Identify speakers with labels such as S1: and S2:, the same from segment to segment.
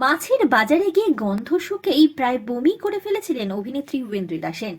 S1: মাছের বাজারে গিয়ে গন্ধ শুকেই প্রায় বমি করে ফেলেছিলেন অভিনেত্রী ওয়েন্দ্রিলা সেন।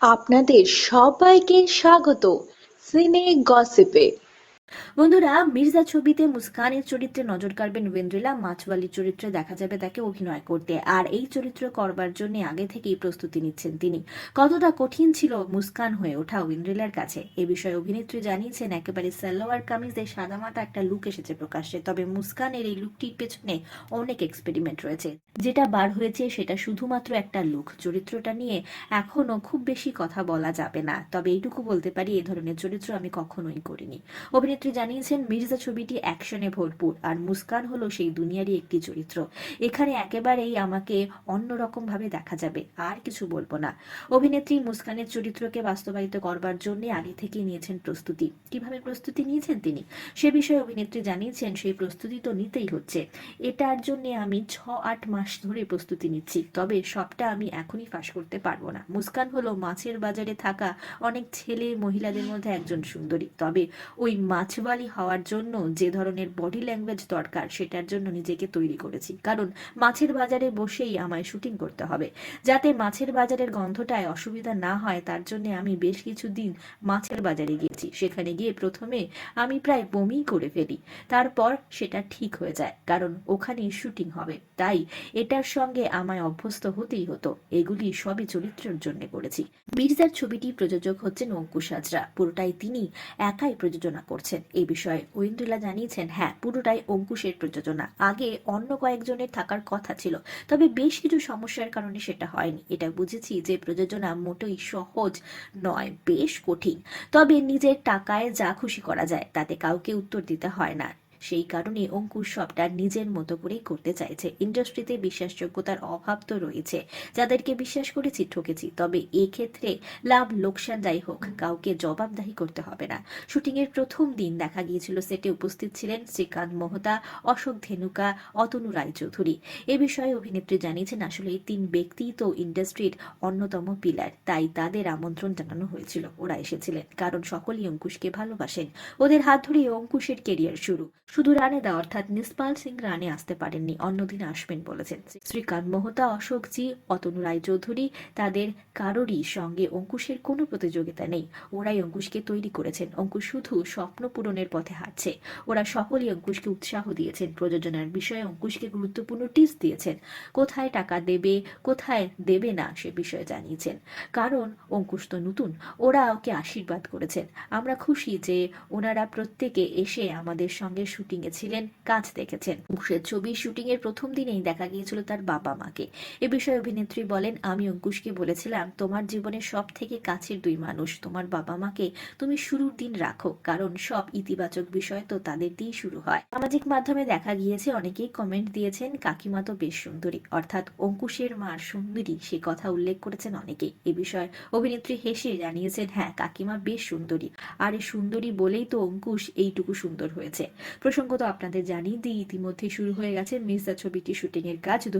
S2: আপনাদের সবাইকে স্বাগত। সিনে গসিপে।
S1: বন্ধুরা, মির্জা ছবিতে মুস্কানের চরিত্রে নজর কাড়বেন ওয়েন্দ্রিলা মাছওয়ালির চরিত্রে দেখা যাবে তাকে অভিনয় করতে। আর এই চরিত্র করবার জন্য আগে থেকেই প্রস্তুতি নিচ্ছেন তিনি। কতটা কঠিন ছিল মুস্কান হয়ে ওঠা ওয়েন্দ্রিলার কাছে? এ বিষয়ে অভিনেত্রী জানিয়েছেন, একেবারে সালোয়ার কামিজে সাদামাটা একটা লুক এসেছে প্রকাশ্যে। তবে মুস্কানের এই লুকটির পেছনে অনেক এক্সপেরিমেন্ট রয়েছে। যেটা বার হয়েছে সেটা শুধুমাত্র একটা লুক চরিত্রটা নিয়ে এখনও খুব বেশি কথা বলা যাবে না। তবে এইটুকু বলতে পারি এই ধরনের চরিত্র আমি কখনোই করিনি। অভিনেত্রী জানিয়েছেন, মির্জা ছবিটি অ্যাকশনে ভরপুর আর মুস্কান হলো সেই দুনিয়ারই একটি চরিত্র। এখানে একেবারেই আমাকে অন্যরকম ভাবে দেখা যাবে, আর কিছু বলব না। অভিনেত্রী মুস্কানের চরিত্রকে বাস্তবায়িত করবার জন্য আগে থেকেই নিয়েছেন প্রস্তুতি। কীভাবে প্রস্তুতি নিয়েছেন তিনি? সে বিষয়ে অভিনেত্রী জানিয়েছেন, সেই প্রস্তুতি তো নিতেই হচ্ছে। এটার জন্য আমি ছ আট মাস ধরে প্রস্তুতি নিচ্ছি, তবে সবটা আমি এখনই ফাঁস করতে পারব না। মুস্কান হলো মাছের বাজারে থাকা অনেক ছেলে মহিলাদের মধ্যে একজন সুন্দরী, তবে ওই মাছওয়ালি হওয়ার জন্য যে ধরনের বডি ল্যাঙ্গুয়েজ দরকার, সেটার জন্য নিজেকে তৈরি করেছি। কারণ মাছের বাজারে বসেই আমায় শুটিং করতে হবে। যাতে মাছের বাজারের গন্ধটায় অসুবিধা না হয়, তার জন্য আমি বেশ কিছুদিন মাছের বাজারে গিয়েছি। সেখানে গিয়ে প্রথমে আমি প্রায় বমি করে ফেলি। তারপর সেটা ঠিক হয়ে যায়, কারণ ওখানেই শুটিং হবে। তাই এটার সঙ্গে আমায় অভ্যস্ত হতেই হতো। এগুলি সবই চরিত্রের জন্য করেছি। মির্জার ছবিটি প্রযোজক হচ্ছেন অঙ্কুশ হাজরা। পুরোটাই তিনি একাই প্রযোজনা করছেন। এই বিষয়ে ঐন্দ্রিলা জানিয়েছেন হ্যাঁ পুরোটাই অঙ্কুশের প্রযোজনা। আগে অন্য কয়েকজনের থাকার কথা ছিল, তবে বেশ কিছু সমস্যার কারণে সেটা হয়নি। এটা বুঝেছি যে প্রযোজনা মোটেই সহজ নয়, বেশ কঠিন। তবে নিজের টাকায় যা খুশি করা যায়, তাতে কাউকে উত্তর দিতে হয় না। সেই কারণে অঙ্কুশ সবটা নিজের মতো করেই করতে চাইছে। ইন্ডাস্ট্রিতে বিশ্বাসযোগ্যতার অভাব তো রয়েছে। যাদেরকে বিশ্বাস করেছি, ঠকেছি। তবে এক্ষেত্রে লাভ, লোকসান যাই হোক, কাউকে জবাবদাহি করতে হবে না। শুটিং এর প্রথম দিন দেখা গিয়েছিল, সেটে উপস্থিত ছিলেন শ্রীকান্ত মোহতা, অশোক ধেনুকা, অতনু রায়চৌধুরী। এ বিষয়ে অভিনেত্রী জানিয়েছেন, আসলে এই তিন ব্যক্তি তো ইন্ডাস্ট্রির অন্যতম পিলার। তাই তাদের আমন্ত্রণ জানানো হয়েছিল। ওরা এসেছিলেন, কারণ সকলেই অঙ্কুশকে ভালোবাসেন। ওদের হাত ধরে অঙ্কুশের কেরিয়ার শুরু। শুধু রানে দা অর্থাৎ নিসপাল সিং রানে আসতে পারেননি, অন্যদিন আসবেন বলেছেন শ্রীকান্ত মোহতা, অশোকজি, অতনু রায়চৌধুরী তাদের কারোরই সঙ্গে অঙ্কুশের কোনো প্রতিযোগিতা নেই। ওরাই অঙ্কুশকে তৈরি করেছেন। অঙ্কুশ শুধু স্বপ্ন পূরণের পথে হাঁটছে। ওরা সকলেই অঙ্কুশকে উৎসাহ দিয়েছেন। প্রযোজনার বিষয়ে অঙ্কুশকে গুরুত্বপূর্ণ টিপস দিয়েছেন। কোথায় টাকা দেবে, কোথায় দেবে না সে বিষয়ে জানিয়েছেন। কারণ অঙ্কুশ তো নতুন, ওরা ওকে আশীর্বাদ করেছেন। আমরা খুশি যে ওনারা প্রত্যেকে এসে আমাদের সঙ্গে শুটিংয়ে ছিলেন, কাজ দেখেছেন। অঙ্কুশের ছবির শুটিং এর প্রথম দিনেই দেখা গিয়েছিল তার বাবা মাকে। এ বিষয়ে অভিনেত্রী বলেন, আমি অঙ্কুশকে বলেছিলাম, তোমার জীবনের সব থেকে কাছের দুই মানুষ, তোমার বাবা মাকে তুমি শুরুর দিন রাখো, কারণ সব ইতিবাচক বিষয় তো তাদের দিয়েই শুরু হয়। সামাজিক মাধ্যমে দেখা গিয়েছে, অনেকেই কমেন্ট দিয়েছেন, কাকিমা তো বেশ সুন্দরী। অর্থাৎ অঙ্কুশের মার সুন্দরী, সে কথা উল্লেখ করেছেন অনেকেই। এ বিষয়ে অভিনেত্রী হেসে জানিয়েছেন হ্যাঁ কাকিমা বেশ সুন্দরী। আর সুন্দরী বলেই তো অঙ্কুশ এইটুকু সুন্দর হয়েছে। প্রসঙ্গত আপনাদের জানিয়ে দিই, ইতিমধ্যে শুরু হয়ে গেছে মির্জা ছবিটি শুটিং এর কাজ দু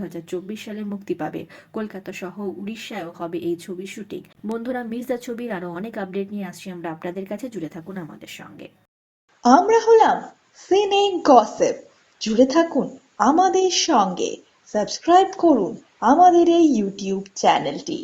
S1: সালে মুক্তি পাবে। কলকাতা সহ উড়িষ্যায়ও হবে এই ছবির শুটিং বন্ধুরা, মির্জা ছবির আরও অনেক আপডেট নিয়ে আসছি আমরা আপনাদের কাছে, জুড়ে থাকুন আমাদের সঙ্গে।
S2: আমরা হলাম সিনে গসিপ জুড়ে থাকুন আমাদের সঙ্গে। সাবস্ক্রাইব করুন আমাদের এই ইউটিউব চ্যানেলটি